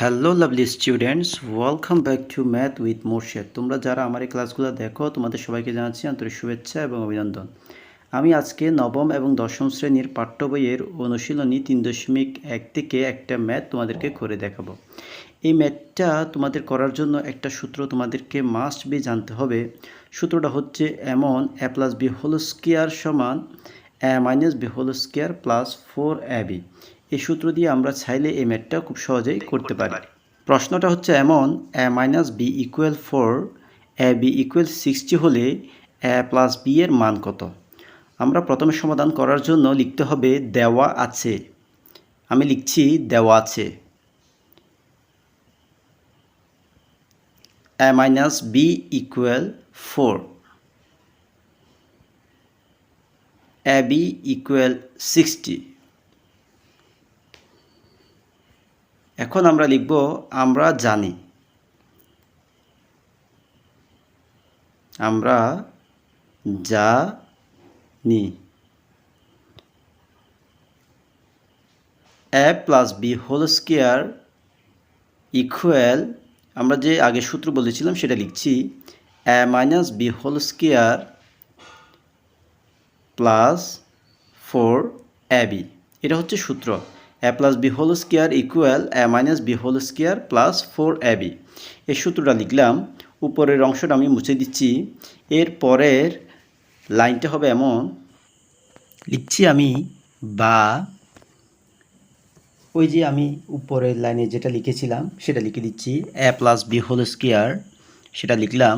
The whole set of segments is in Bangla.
Hello lovely students welcome back to math with Morshed তোমরা যারা আমার এই ক্লাসগুলো দেখো, তোমাদের সবাইকে জানাচ্ছি আন্তরিক শুভেচ্ছা এবং অভিনন্দন। আমি আজকে নবম এবং দশম শ্রেণির পাঠ্য বইয়ের অনুশীলনী তিন দশমিক এক থেকে একটা ম্যাথ তোমাদেরকে করে দেখাবো। এই ম্যাথটা তোমাদের করার জন্য একটা সূত্র তোমাদেরকে মাস্ট বি জানতে হবে। সূত্রটা হচ্ছে এমন এ প্লাস বি হোল সমান A minus B whole plus four A B এই সূত্র দিয়ে আমরা চাইলে এই ম্যাথটা খুব সহজেই করতে পারি। প্রশ্নটা হচ্ছে এমন A minus B equal four A B equal sixty হলে এ প্লাস বি এর মান কত? আমরা প্রথমে সমাধান করার জন্য লিখতে হবে দেওয়া আছে। আমি লিখছি দেওয়া আছে। A minus B equal four A B equal sixty এখন আমরা লিখব, আমরা জানি। আমরা যা নি A plus B whole square equal আমরা যে আগে সূত্র বলেছিলাম সেটা লিখছি A minus B whole square plus four A B এটা হচ্ছে সূত্র। A plus B whole square equal A minus B whole square plus four A B এই সূত্রটা লিখলাম, উপরের অংশটা আমি মুছে দিচ্ছি। এর পরের লাইনটা হবে এমন, লিখছি আমি বা, ওই যে আমি উপরের লাইনে যেটা লিখেছিলাম সেটা লিখে দিচ্ছি। A plus B whole square সেটা লিখলাম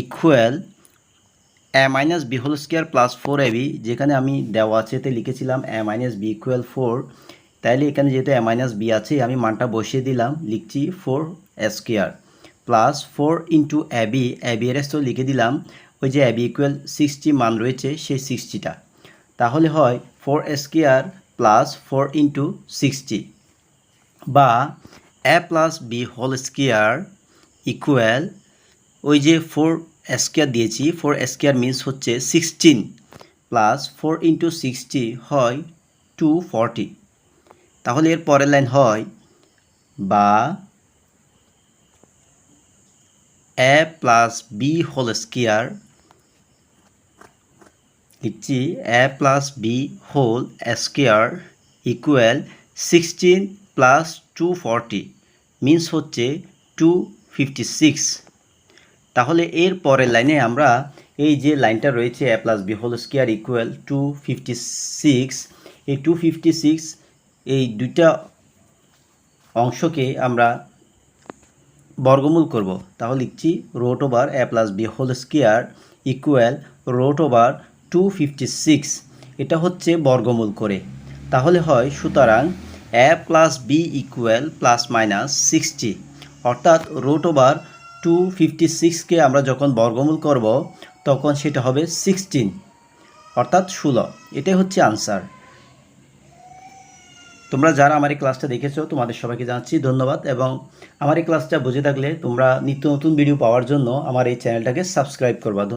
equal A minus B whole square plus four A B যেখানে আমি দেওয়া আছেতে লিখেছিলাম A minus B equal four তাইলে এখানে যেহেতু এ মাইনাস বি আছে, আমি মানটা বসিয়ে দিলাম, লিখছি four square plus four into A B B A B এর তো লিখে দিলাম, ওই যে অ্যাবি ইকুয়াল সিক্সটি মান রয়েছে সেই সিক্সটিটা তাহলে হয় four square plus four into sixty বা A plus B whole square equal ওই যে ফোর স্কোয়ার দিয়েছি ফোর স্কোয়ার মিনস হচ্ছে sixteen plus four into sixty হয় টু ফর্টি তাহলে এর পরের লাইন হয় বা A plus B whole square লিখছি A plus B whole square equal sixteen plus two forty, means হচ্ছে টু ফিফটি সিক্স। তাহলে এর পরের লাইনে আমরা এই যে লাইনটা রয়েছে, A plus B whole square equal two fifty six, এই টু ফিফটি সিক্স এই দুইটা অংশকে আমরা বর্গমূল করব। তাহলে লিখছি root over A plus B whole square equal root over two fifty six. এটা হচ্ছে বর্গমূল করে। তাহলে হয় সুতরাং A plus B equal plus minus sixty. অর্থাৎ রোট ওভার টু ফিফটি সিক্সকে আমরা যখন বর্গমূল করব, তখন সেটা হবে সিক্সটিন। অর্থাৎ ষোলো। এটাই হচ্ছে আনসার। তোমরা যারা আমার এই ক্লাসটা দেখেছ, তোমাদের সবাইকে জানাচ্ছি ধন্যবাদ এবং আমার এই ক্লাসটা বুঝে থাকলে তোমরা নিত্য নতুন ভিডিও পাওয়ার জন্য আমার এই চ্যানেলটাকে সাবস্ক্রাইব করবা।